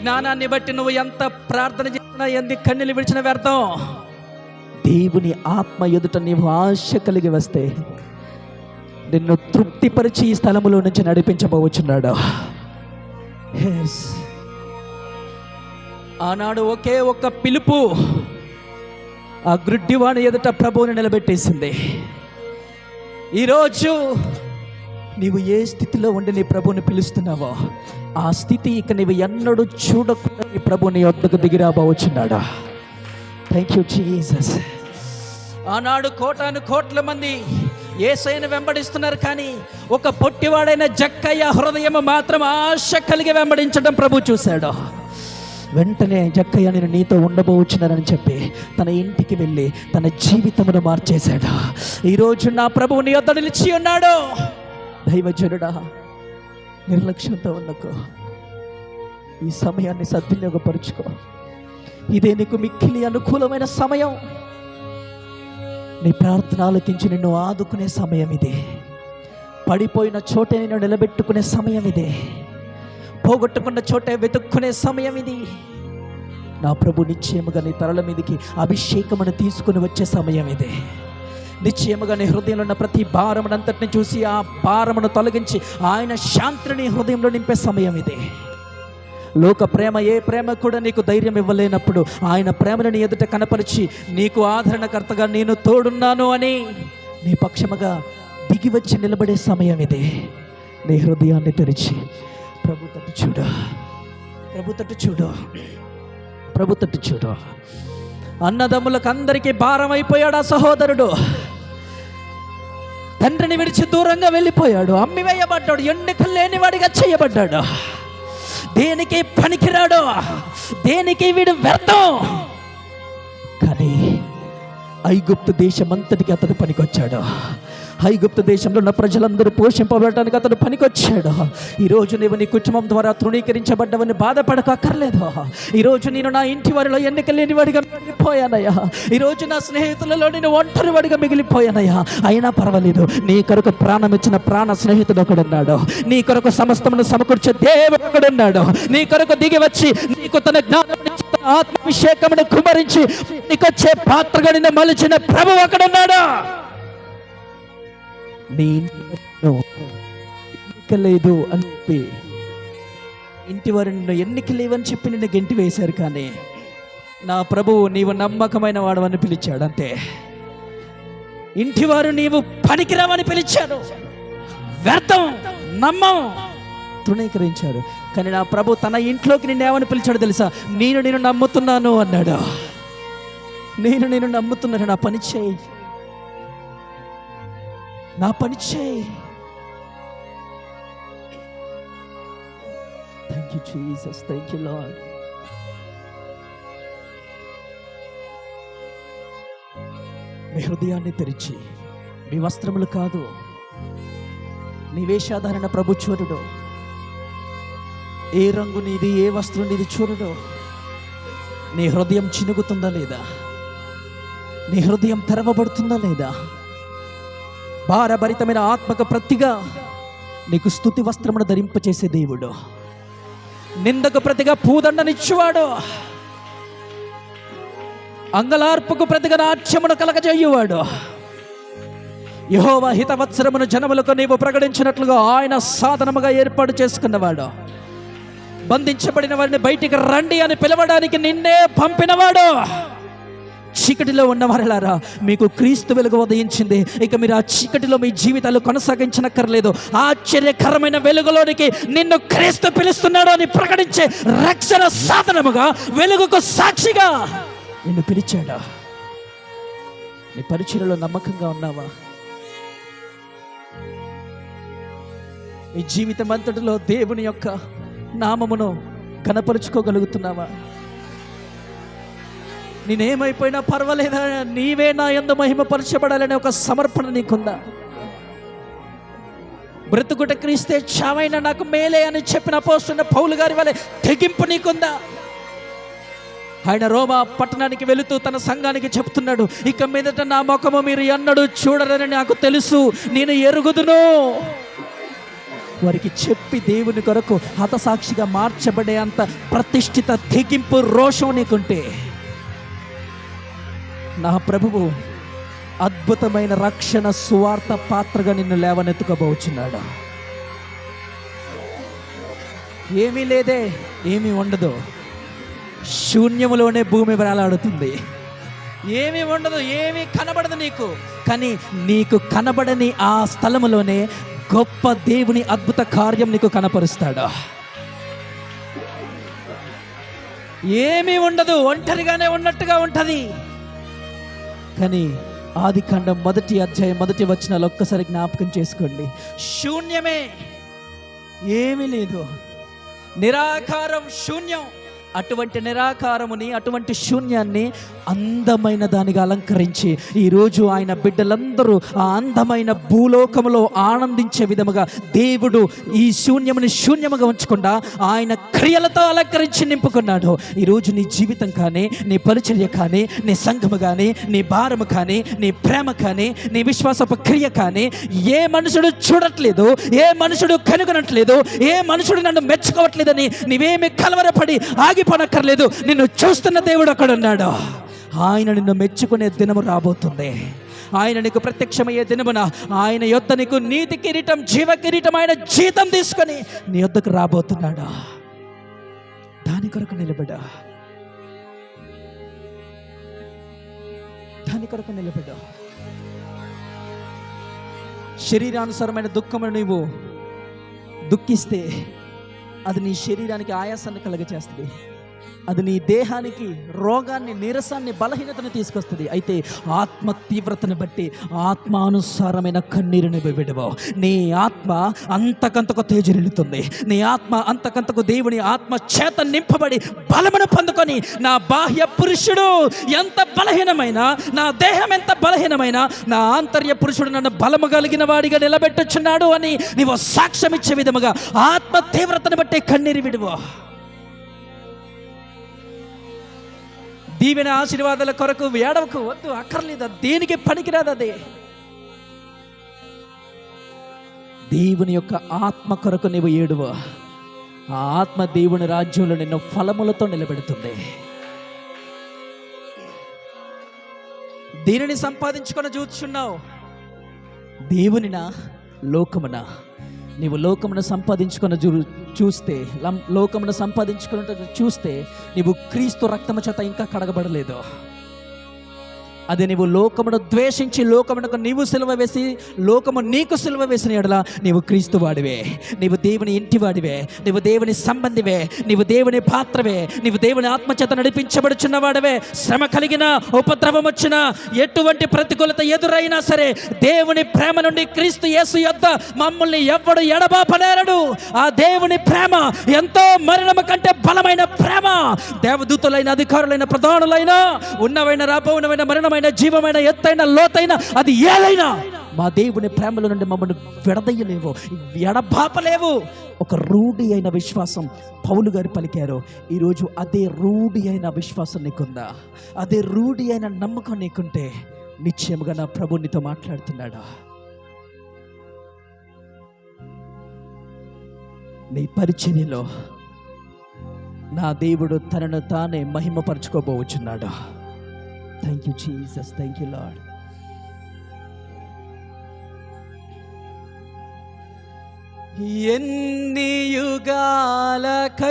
జ్ఞానాన్ని బట్టి నువ్వు ఎంత ప్రార్థన చేసినా ఎందు కన్నీళ్ళు విడిచిన వ్యర్థం. దేవుని ఆత్మ ఎదుట నీవు ఆశ కలిగి వస్తే నిన్ను తృప్తిపరిచి ఈ స్థలములో నుంచి నడిపించబోచున్నాడు. ఆనాడు ఒకే ఒక్క పిలుపు ఆ గ్రుడ్డివాణి ఎదుట ప్రభువుని నిలబెట్టేసింది. ఈరోజు నీవు ఏ స్థితిలో ఉండి నీ ప్రభుని పిలుస్తున్నావో ఆ స్థితి ఇక నీవు ఎన్నడూ చూడకుండా నీ ప్రభు నీ వద్దకు దిగిరాబోచున్నాడా థ్యాంక్ యూ జీసస్ ఆనాడు కోటాను కోట్ల మంది ఏసైను వెంబడిస్తున్నారు కానీ ఒక పొట్టివాడైన జక్కయ్య హృదయం మాత్రం ఆశ కలిగి వెంబడించడం ప్రభు చూశాడు. వెంటనే జక్కయ్య నేను నీతో ఉండబోచున్నానని చెప్పి తన ఇంటికి వెళ్ళి తన జీవితమును మార్చేశాడు. ఈరోజు నా ప్రభువు నీ వద్ద నిలిచి ఉన్నాడు. దైవజనుడా నిర్లక్ష్యంతో ఉన్నకో. ఈ సమయాన్ని సద్వినియోగపరుచుకో. ఇదే నీకు మిక్కిలి అనుకూలమైన సమయం. నీ ప్రార్థన ఆలకించి నిన్ను ఆదుకునే సమయం ఇది. పడిపోయిన చోటే నిన్ను నిలబెట్టుకునే సమయం ఇదే. పోగొట్టుకున్న చోటే వెతుక్కునే సమయం ఇది. నా ప్రభు నిశ్చయముగా నీ తరల మీదకి అభిషేకమును తీసుకుని వచ్చే సమయం ఇదే. నిశ్చయముగా నీ హృదయంలో ఉన్న ప్రతి భారమునంతటిని చూసి ఆ భారమును తొలగించి ఆయన శాంతిని హృదయంలో నింపే సమయం ఇదే. లోక ప్రేమ ఏ ప్రేమ కూడా నీకు ధైర్యం ఇవ్వలేనప్పుడు ఆయన ప్రేమను నీ ఎదుట కనపరిచి నీకు ఆదరణకర్తగా నేను తోడున్నాను అని నీ పక్షముగా దిగి వచ్చి నిలబడే సమయం ఇది. నీ హృదయాన్ని తెరిచి ప్రభు తట్టు చూడు. ప్రభు తట్టు చూడు. ప్రభు తట్టు చూడు. అన్నదమ్ములకు అందరికీ భారం అయిపోయాడు ఆ సహోదరుడు? తండ్రిని విడిచి దూరంగా వెళ్ళిపోయాడు. అమ్మి వేయబడ్డాడు ఎన్నికలు లేనివాడిగా చేయబడ్డాడు. దేనికి పనికిరాడు? దేనికి వీడు వ్యర్థం? కానీ ఐగుప్తు దేశమంతటికి అతడు పనికొచ్చాడు. ఐగుప్త దేశంలో ఉన్న ప్రజలందరూ పోషింపబడటానికి అతడు పనికొచ్చాడు. ఈరోజు నీవు నీ కుటుంబం ద్వారా తృణీకరించబడ్డవని బాధపడకక్కర్లేదు ఈరోజు నేను నా ఇంటి వారిలో ఎన్నిక లేని వాడిగా మిగిలిపోయానయ్యా. ఈరోజు నా స్నేహితులలో నేను ఒంటరి వాడిగా మిగిలిపోయానయ్యా. అయినా పర్వాలేదు. నీ కొరకు ప్రాణం ఇచ్చిన ప్రాణ స్నేహితుడు ఒకడున్నాడు. నీ కొరకు సమస్తమును సమకూర్చే దేవుడు ఒకడున్నాడు. నీ కొరకు దిగి వచ్చి నీకు తన జ్ఞానం ఆత్మాభిషేకమును కుమరించి నీకొచ్చే పాత్రగడిన మలిచిన ప్రభు ఒకడున్నాడు. నీ ఇంటిలో ఎన్నిక అని చెప్పి ఇంటి వారు నిన్ను ఎన్నిక లేవని చెప్పి నిన్ను గెంటి వేశారు కానీ నా ప్రభువు నీవు నమ్మకమైన వాడవని పిలిచాడు అంతే. ఇంటివారు నీవు పనికిరావని పిలిచాడు వ్యర్థం నమ్మం తృణీకరించారు. కానీ నా ప్రభు తన ఇంట్లోకి నిన్ను ఏమని పిలిచాడు తెలుసా? నేను నేను నమ్ముతున్నాను అన్నాడు. నేను నేను నమ్ముతున్నాను నా పని చేయి. నా పని చేయి. Thank you Jesus thank you lord మీ హృదయాన్ని తెరిచి మీ వస్త్రములు కాదు నీ వేషాధారణ ప్రభు చూడడు ఏ రంగు నీది ఏ వస్త్రం నీది చూడడు నీ హృదయం చినుగుతుందా లేదా? నీ హృదయం తెరవబడుతుందా లేదా? భారభరితమైన ఆత్మక ప్రతిగా నీకు స్థుతి వస్త్రమును ధరింపచేసే దేవుడు. నిందకు ప్రతిగా పూదండనిచ్చువాడు. అంగలార్పుకు ప్రతిగా నాట్యమును కలగజేయువాడు. యహోవ హితవత్సరమును జనములకు నీవు ప్రకటించినట్లుగా ఆయన సాధనముగా ఏర్పాటు చేసుకున్నవాడు. బంధించబడిన వారిని బయటికి రండి అని పిలవడానికి నిన్నే పంపినవాడు. చీకటిలో ఉన్నవారలారా మీకు క్రీస్తు వెలుగు ఉదయించింది. ఇక మీరు ఆ చీకటిలో మీ జీవితాలు కొనసాగించనక్కర్లేదు. ఆశ్చర్యకరమైన వెలుగులోనికి నిన్ను క్రీస్తు పిలుస్తున్నాడు అని ప్రకటించే రక్షణ సాధనముగా వెలుగుకు సాక్షిగా నిన్ను పిలిచాడా? నీ పరిచయలో నమ్మకంగా ఉన్నావా? నీ జీవితం అంతటిలో దేవుని యొక్క నామమును కనపరుచుకోగలుగుతున్నావా? నేనేమైపోయినా పర్వాలేదా? నీవే నా ఎందు మహిమపరచబడాలనే ఒక సమర్పణ నీకుందా? బ్రతుకుట క్రీస్తే చావైన నాకు మేలే అని చెప్పిన పోస్తున్న పౌలు గారి వలె తెగింపు నీకుందా? ఆయన రోమా పట్టణానికి వెళుతూ తన సంఘానికి చెప్తున్నాడు ఇక మీదట నా ముఖము మీరు ఎన్నడూ చూడరని నాకు తెలుసు. నేను ఎరుగుదును. వారికి చెప్పి దేవుని కొరకు హతసాక్షిగా మార్చబడే అంత ప్రతిష్ఠిత తెగింపు రోషం నీకుంటే నా ప్రభువు అద్భుతమైన రక్షణ సువార్త పాత్రగా నిన్ను లేవనెత్తుకోబోచున్నాడు. ఏమీ లేదే ఏమీ ఉండదు. శూన్యములోనే భూమి వేలాడుతుంది. ఏమీ ఉండదు ఏమీ కనబడదు నీకు. కానీ నీకు కనబడని ఆ స్థలములోనే గొప్ప దేవుని అద్భుత కార్యం నీకు కనపరుస్తాడు. ఏమీ ఉండదు ఒంటరిగానే ఉన్నట్టుగా ఉంటుంది. కానీ ఆది ఖండం మొదటి అధ్యాయం మొదటి వచనాలు ఒక్కసారి జ్ఞాపకం చేసుకోండి. శూన్యమే. ఏమీ లేదు. నిరాకారం శూన్యం. అటువంటి నిరాకారముని అటువంటి శూన్యాన్ని అందమైన దానిగా అలంకరించి ఈరోజు ఆయన బిడ్డలందరూ ఆ అందమైన భూలోకములో ఆనందించే విధముగా దేవుడు ఈ శూన్యముని శూన్యముగా ఉంచకుండా ఆయన క్రియలతో అలంకరించి నింపుకున్నాడు. ఈరోజు నీ జీవితం కానీ నీ పరిచర్య కానీ నీ సంఘము కానీ నీ భారము కానీ నీ ప్రేమ కానీ నీ విశ్వాసపు క్రియ కానీ ఏ మనుషుడు చూడట్లేదు ఏ మనుషుడు కనుగొనట్లేదు ఏ మనుషుడు నన్ను మెచ్చుకోవట్లేదని నీవేమి కలవరపడి ఆగిపోనక్కర్లేదు నిన్ను చూస్తున్న దేవుడు అక్కడ ఉన్నాడు. ఆయన నిన్ను మెచ్చుకునే దినము రాబోతుంది. ఆయన నీకు ప్రత్యక్షమయ్యే దినమున ఆయన యొద్ద నీకు నీతి కిరీటం జీవ కిరీటం ఆయన జీతం తీసుకొని నీ యొద్దకు రాబోతున్నాడు. దాని కొరకు నిలబడా. దాని కొరకు నిలబడా. శరీరానుసారమైన దుఃఖమును నీవు దుఃఖిస్తే అది నీ శరీరానికి ఆయాసాన్ని కలగచేస్తుంది అది నీ దేహానికి రోగాన్ని నీరసాన్ని బలహీనతను తీసుకొస్తుంది. అయితే ఆత్మ తీవ్రతను బట్టి ఆత్మానుసారమైన కన్నీరుని విడవు. నీ ఆత్మ అంతకంతకు తేజరిల్లుతుంది. నీ ఆత్మ అంతకంతకు దేవుని ఆత్మ చేత నింపబడి బలమును పొందుకొని నా బాహ్య పురుషుడు ఎంత బలహీనమైన నా దేహం ఎంత బలహీనమైన నా ఆంతర్య పురుషుడు నన్ను బలము కలిగిన వాడిగా నిలబెట్టుచున్నాడు అని నీవు సాక్ష్యం ఇచ్చే విధముగా ఆత్మ తీవ్రతను బట్టి కన్నీరు విడువు. దీవెన ఆశీర్వాదాల కొరకు ఏడవకు వద్దు అక్కర్లేదు దేనికి పనికిరాదు అదే? దేవుని యొక్క ఆత్మ కొరకు నీవు ఏడువ. ఆ ఆత్మ దేవుని రాజ్యంలో నిన్ను ఫలములతో నిలబెడుతుంది. దీనిని సంపాదించుకొని చూచున్నావు దేవునినా లోకమునా? నీవు లోకమును సంపాదించుకొని చూ చూస్తే లం- లోకమును సంపాదించుకున్నట్టు చూస్తే నీవు క్రీస్తు రక్తము చేత ఇంకా కడగబడలేదు. అది నీవు లోకమును ద్వేషించి లోకమునకు నీవు సిలువ వేసి లోకము నీకు సిలువ వేసిన ఎడల నీవు క్రీస్తు వాడివే. నీవు దేవుని ఇంటి వాడివే. నీవు దేవుని సంబంధివే. నీవు దేవుని పాత్రవే. నీవు దేవుని ఆత్మచేత నడిపించబడుచున్న వాడవే. శ్రమ కలిగిన ఉపద్రవం వచ్చిన ఎటువంటి ప్రతికూలత ఎదురైనా సరే దేవుని ప్రేమ నుండి క్రీస్తు యేసు యొద్ద మమ్మల్ని ఎవ్వడు ఎడబాపలేరడు ఆ దేవుని ప్రేమ ఎంతో మరణము కంటే బలమైన ప్రేమ. దేవదూతులైన అధికారులైన ప్రధానులైన ఉన్నవైన రాబోనమైన మరణమైన జీవమైన ఎత్తైన లోతైన అది ఏదైనా మా దేవుని ప్రేమల నుండి మమ్మల్ని విడదయ్యలేవు ఎడబాపలేవు. ఒక రూఢి అయిన విశ్వాసం పౌలు గారు పలికారు. ఈరోజు అదే రూఢి అయిన విశ్వాసం నీకుందా? అదే రూఢి అయిన నమ్మకం నీకుంటే నిశ్చయముగా నా ప్రభు నీతో మాట్లాడుతున్నాడా? నీ పరిచర్యలో నా దేవుడు తనను తానే మహిమపరచుకోబోచున్నాడా? Thank you Jesus thank you lord ఎన్ని యుగాలకైనా